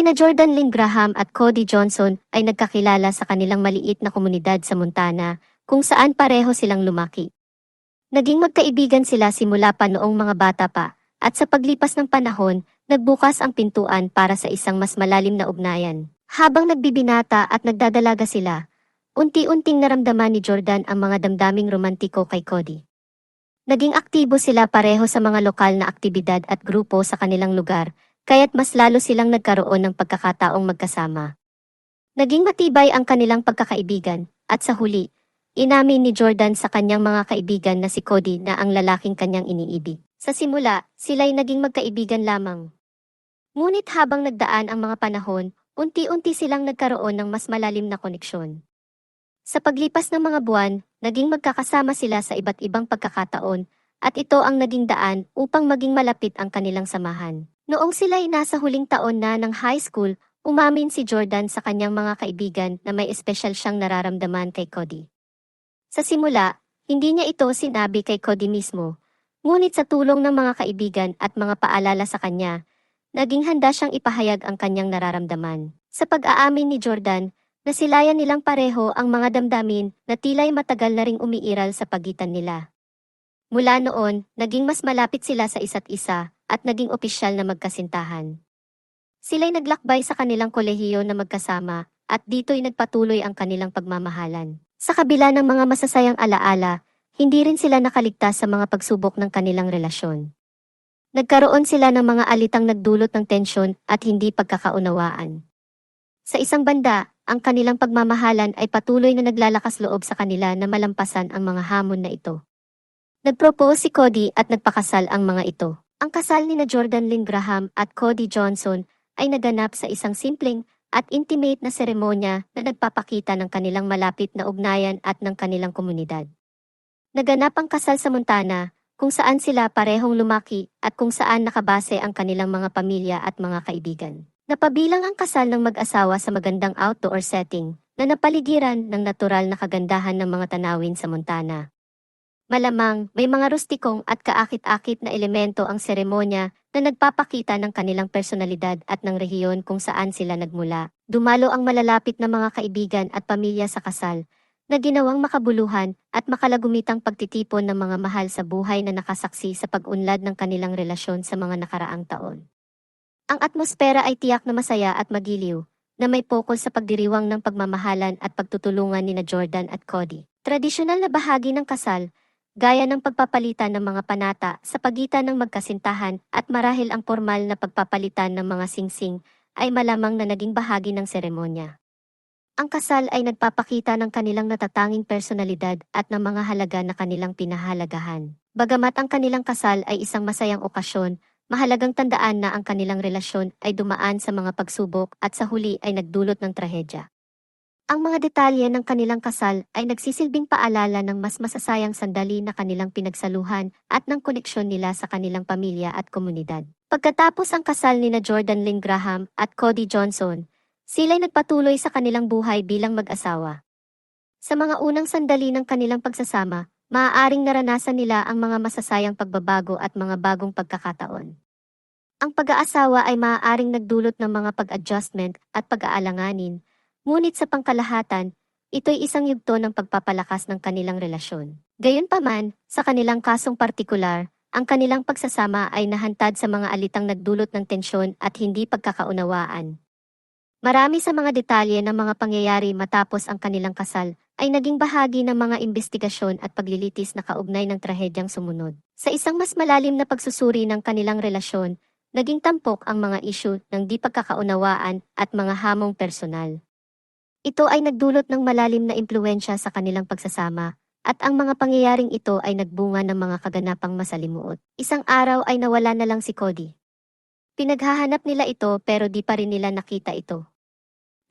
Sina Jordan Lynn Graham at Cody Johnson ay nagkakilala sa kanilang maliit na komunidad sa Montana, kung saan pareho silang lumaki. Naging magkaibigan sila simula pa noong mga bata pa, at sa paglipas ng panahon, nagbukas ang pintuan para sa isang mas malalim na ugnayan. Habang nagbibinata at nagdadalaga sila, unti-unting naramdaman ni Jordan ang mga damdaming romantiko kay Cody. Naging aktibo sila pareho sa mga lokal na aktibidad at grupo sa kanilang lugar, kaya't mas lalo silang nagkaroon ng pagkakataong magkasama. Naging matibay ang kanilang pagkakaibigan, at sa huli, inamin ni Jordan sa kanyang mga kaibigan na si Cody na ang lalaking kanyang iniibig. Sa simula, sila'y naging magkaibigan lamang. Ngunit habang nagdaan ang mga panahon, unti-unti silang nagkaroon ng mas malalim na koneksyon. Sa paglipas ng mga buwan, naging magkakasama sila sa iba't ibang pagkakataon, at ito ang naging daan upang maging malapit ang kanilang samahan. Noong sila'y nasa huling taon na ng high school, umamin si Jordan sa kanyang mga kaibigan na may espesyal siyang nararamdaman kay Cody. Sa simula, hindi niya ito sinabi kay Cody mismo, ngunit sa tulong ng mga kaibigan at mga paalala sa kanya, naging handa siyang ipahayag ang kanyang nararamdaman. Sa pag-aamin ni Jordan, nasilayan nilang pareho ang mga damdamin na tila'y matagal na ring umiiral sa pagitan nila. Mula noon, naging mas malapit sila sa isa't isa, at naging opisyal na magkasintahan. Sila'y naglakbay sa kanilang kolehiyo na magkasama at dito'y nagpatuloy ang kanilang pagmamahalan. Sa kabila ng mga masasayang alaala, hindi rin sila nakaligtas sa mga pagsubok ng kanilang relasyon. Nagkaroon sila ng mga alitang nagdulot ng tensyon at hindi pagkakaunawaan. Sa isang banda, ang kanilang pagmamahalan ay patuloy na naglalakas loob sa kanila na malampasan ang mga hamon na ito. Nagpropose si Cody at nagpakasal ang mga ito. Ang kasal ni na Jordan Lynn Graham at Cody Johnson ay naganap sa isang simpleng at intimate na seremonya na nagpapakita ng kanilang malapit na ugnayan at ng kanilang komunidad. Naganap ang kasal sa Montana, kung saan sila parehong lumaki at kung saan nakabase ang kanilang mga pamilya at mga kaibigan. Napabilang ang kasal ng mag-asawa sa magandang outdoor setting na napaligiran ng natural na kagandahan ng mga tanawin sa Montana. Malamang may mga rustikong at kaakit-akit na elemento ang seremonya na nagpapakita ng kanilang personalidad at ng rehiyon kung saan sila nagmula. Dumalo ang malalapit na mga kaibigan at pamilya sa kasal, na ginawang makabuluhan at makalagumitang pagtitipon ng mga mahal sa buhay na nakasaksi sa pag-unlad ng kanilang relasyon sa mga nakaraang taon. Ang atmosfera ay tiyak na masaya at magiliw, na may pokol sa pagdiriwang ng pagmamahalan at pagtutulungan ni na Jordan at Cody. Tradisyonal na bahagi ng kasal, gaya ng pagpapalitan ng mga panata sa pagitan ng magkasintahan at marahil ang formal na pagpapalitan ng mga singsing ay malamang na naging bahagi ng seremonya. Ang kasal ay nagpapakita ng kanilang natatanging personalidad at ng mga halaga na kanilang pinahalagahan. Bagamat ang kanilang kasal ay isang masayang okasyon, mahalagang tandaan na ang kanilang relasyon ay dumaan sa mga pagsubok at sa huli ay nagdulot ng trahedya. Ang mga detalye ng kanilang kasal ay nagsisilbing paalala ng mas masasayang sandali na kanilang pinagsaluhan at ng koneksyon nila sa kanilang pamilya at komunidad. Pagkatapos ang kasal ni na Jordan Lynn Graham at Cody Johnson, sila'y nagpatuloy sa kanilang buhay bilang mag-asawa. Sa mga unang sandali ng kanilang pagsasama, maaaring naranasan nila ang mga masasayang pagbabago at mga bagong pagkakataon. Ang pag-aasawa ay maaaring nagdulot ng mga pag-adjustment at pag-aalanganin, Ngunit sa pangkalahatan, ito'y isang yugto ng pagpapalakas ng kanilang relasyon. Gayunpaman, sa kanilang kasong partikular, ang kanilang pagsasama ay nahantad sa mga alitang nagdulot ng tensyon at hindi pagkakaunawaan. Marami sa mga detalye ng mga pangyayari matapos ang kanilang kasal ay naging bahagi ng mga investigasyon at paglilitis na kaugnay ng trahedyang sumunod. Sa isang mas malalim na pagsusuri ng kanilang relasyon, naging tampok ang mga isyu ng di pagkakaunawaan at mga hamong personal. Ito ay nagdulot ng malalim na impluensya sa kanilang pagsasama, at ang mga pangyayaring ito ay nagbunga ng mga kaganapang masalimuot. Isang araw ay nawala na lang si Cody. Pinaghahanap nila ito pero di pa rin nila nakita ito.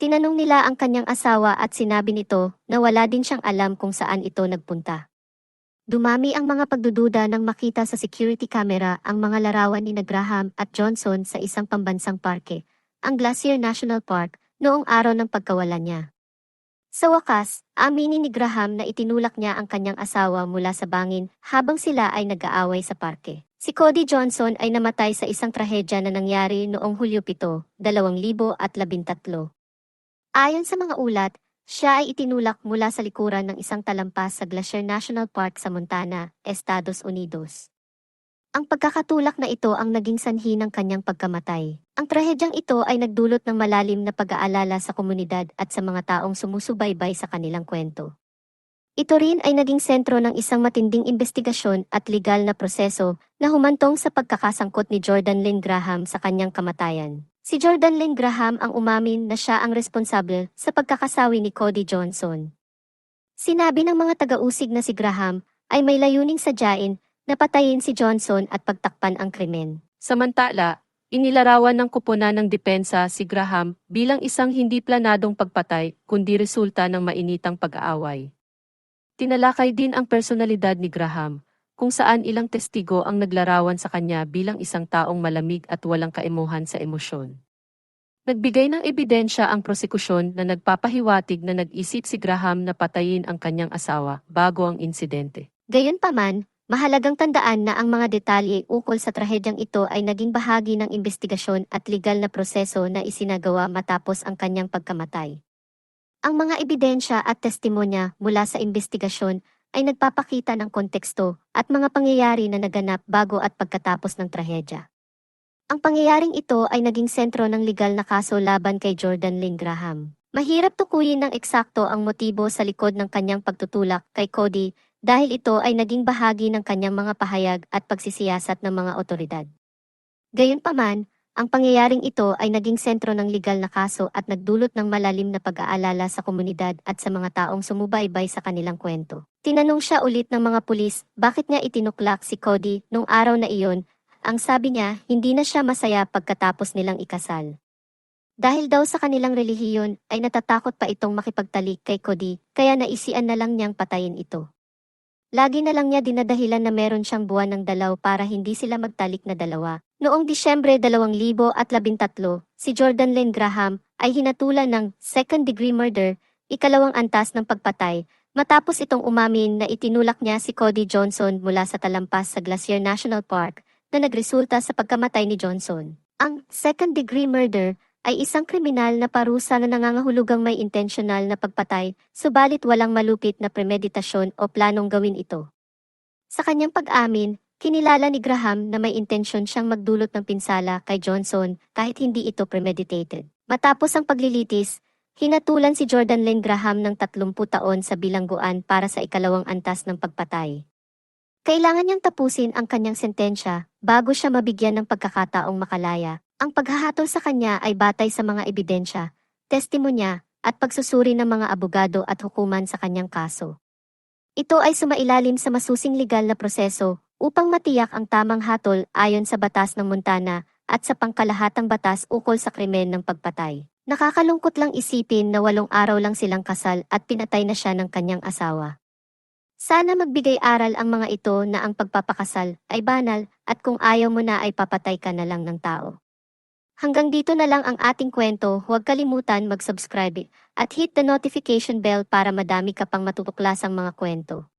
Tinanong nila ang kanyang asawa at sinabi nito na wala din siyang alam kung saan ito nagpunta. Dumami ang mga pagdududa nang makita sa security camera ang mga larawan ni Graham at Johnson sa isang pambansang parke, ang Glacier National Park, noong araw ng pagkawala niya. Sa wakas, aminin ni Graham na itinulak niya ang kanyang asawa mula sa bangin habang sila ay nag-aaway sa parke. Si Cody Johnson ay namatay sa isang trahedya na nangyari noong Hulyo 7, 2013. Ayon sa mga ulat, siya ay itinulak mula sa likuran ng isang talampas sa Glacier National Park sa Montana, Estados Unidos. Ang pagkakatulak na ito ang naging sanhi ng kanyang pagkamatay. Ang trahedyang ito ay nagdulot ng malalim na pag-aalala sa komunidad at sa mga taong sumusubaybay sa kanilang kwento. Ito rin ay naging sentro ng isang matinding investigasyon at legal na proseso na humantong sa pagkakasangkot ni Jordan Lynn Graham sa kanyang kamatayan. Si Jordan Lynn Graham ang umamin na siya ang responsable sa pagkakasawi ni Cody Johnson. Sinabi ng mga taga-usig na si Graham ay may layuning sadyain na patayin si Johnson at pagtakpan ang krimen. Samantala, inilarawan ng kuponan ng depensa si Graham bilang isang hindi planadong pagpatay kundi resulta ng mainitang pag-aaway. Tinalakay din ang personalidad ni Graham, kung saan ilang testigo ang naglarawan sa kanya bilang isang taong malamig at walang kaimuhan sa emosyon. Nagbigay ng ebidensya ang prosekusyon na nagpapahiwatig na nag-isip si Graham na patayin ang kanyang asawa bago ang insidente. Gayunpaman, mahalagang tandaan na ang mga detalye ukol sa trahedyang ito ay naging bahagi ng investigasyon at legal na proseso na isinagawa matapos ang kanyang pagkamatay. Ang mga ebidensya at testimonya mula sa investigasyon ay nagpapakita ng konteksto at mga pangyayari na naganap bago at pagkatapos ng trahedya. Ang pangyayaring ito ay naging sentro ng legal na kaso laban kay Jordan Lynn Graham. Mahirap tukuyin ng eksakto ang motibo sa likod ng kanyang pagtutulak kay Cody dahil ito ay naging bahagi ng kanyang mga pahayag at pagsisiyasat ng mga otoridad. Gayunpaman, ang pangyayaring ito ay naging sentro ng legal na kaso at nagdulot ng malalim na pag-aalala sa komunidad at sa mga taong sumubaybay sa kanilang kwento. Tinanong siya ulit ng mga pulis bakit niya itinuklak si Cody nung araw na iyon. Ang sabi niya, hindi na siya masaya pagkatapos nilang ikasal. Dahil daw sa kanilang relihiyon ay natatakot pa itong makipagtalik kay Cody, kaya naisian na lang niyang patayin ito. Lagi na lang niya dinadahilan na meron siyang buwan ng dalaw para hindi sila magtalik na dalawa. Noong Disyembre 2013, si Jordan Lynn Graham ay hinatulan ng second-degree murder, ikalawang antas ng pagpatay, matapos itong umamin na itinulak niya si Cody Johnson mula sa talampas sa Glacier National Park na nagresulta sa pagkamatay ni Johnson. Ang second-degree murder ay isang kriminal na parusa na nangangahulugang may intentional na pagpatay, subalit walang malupit na premeditasyon o planong gawin ito. Sa kanyang pag-amin, kinilala ni Graham na may intensyon siyang magdulot ng pinsala kay Johnson kahit hindi ito premeditated. Matapos ang paglilitis, hinatulan si Jordan Lynn Graham ng 30 taon sa bilangguan para sa ikalawang antas ng pagpatay. Kailangan niyang tapusin ang kanyang sentensya bago siya mabigyan ng pagkakataong makalaya. Ang paghahatol sa kanya ay batay sa mga ebidensya, testimonya, at pagsusuri ng mga abogado at hukuman sa kanyang kaso. Ito ay sumailalim sa masusing legal na proseso upang matiyak ang tamang hatol ayon sa batas ng Montana at sa pangkalahatang batas ukol sa krimen ng pagpatay. Nakakalungkot lang isipin na walong araw lang silang kasal at pinatay na siya ng kanyang asawa. Sana magbigay aral ang mga ito na ang pagpapakasal ay banal at kung ayaw mo na ay papatay ka na lang ng tao. Hanggang dito na lang ang ating kwento, huwag kalimutan mag-subscribe at hit the notification bell para madami ka pang matutuklasang mga kwento.